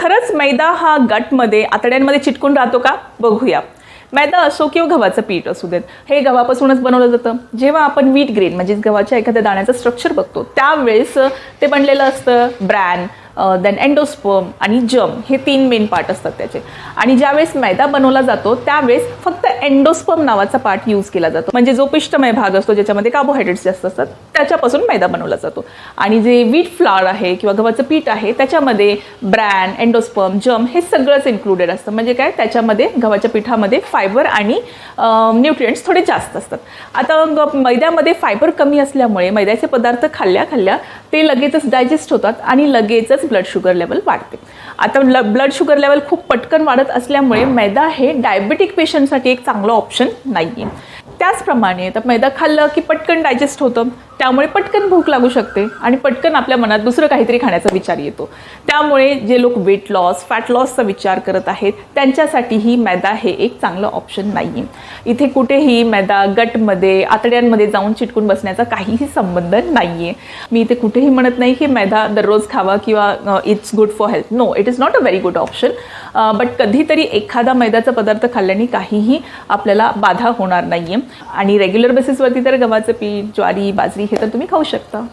खरंच मैदा हा गटमध्ये आतड्यांमध्ये चिटकून राहतो का? बघूया. मैदा असो किंवा गव्हाचं पीठ असू देत हे गव्हापासूनच बनवलं जातं. जेव्हा आपण वीट ग्रेन म्हणजेच गव्हाच्या एखाद्या दाण्याचं स्ट्रक्चर बघतो त्यावेळेस ते बनलेलं असतं ब्रॅन देन अँडोस्पर्म आणि जम हे तीन मेन पार्ट असतात त्याचे. आणि ज्यावेळेस मैदा बनवला जातो त्यावेळेस फक्त अँडोस्पर्म नावाचा पार्ट यूज केला जातो. म्हणजे जो पिष्टमय भाग असतो ज्याच्यामध्ये कार्बोहायड्रेट्स जास्त असतात त्याच्यापासून मैदा बनवला जातो. आणि जे वीट फ्लावर आहे किंवा गव्हाचं पीठ आहे त्याच्यामध्ये ब्रॅन अँडोस्पर्म जम हे सगळंच इन्क्लुडेड असतं. म्हणजे काय? त्याच्यामध्ये गव्हाच्या पिठामध्ये फायबर आणि न्यूट्रिएंट्स थोडे जास्त असतात. आता ग- मैद्यामध्ये फायबर कमी असल्यामुळे मैद्याचे पदार्थ खाल्ल्या खाल्ल्या ते लगेचच डायजेस्ट होतात आणि लगेचच ब्लड शुगर लेवल वाढते. आता ब्लड शुगर लेवल खूप पटकन वाढत असल्यामुळे मैदा हे डायबेटिक पेशंटसाठी एक चांगलं ऑप्शन नाही आहे त्याचप्रमाणे तर मैदा खाल्लं की पटकन डायजेस्ट होतं. त्यामुळे पटकन भूक लागू शकते आणि पटकन आपल्या मनात दुसरं काहीतरी खाण्याचा विचार येतो. त्यामुळे जे लोक वेट लॉस फॅट लॉसचा विचार करत आहेत त्यांच्यासाठीही मैदा हे एक चांगलं ऑप्शन नाही आहे इथे कुठेही मैदा गटमध्ये आतड्यांमध्ये जाऊन चिटकून बसण्याचा काहीही संबंध नाही आहे मी इथे कुठेही म्हणत नाही की मैदा दररोज खावा किंवा it's good for health no it is not a very good option but कधीतरी एखादा मैद्याचा पदार्थ खाल्ल्याने काहीही आपल्याला बाधा होणार नाही आहे आणि रेग्युलर बेसिसवरती तर गव्हाचं पीठ ज्वारी बाजरी हे तर तुम्ही खाऊ शकता.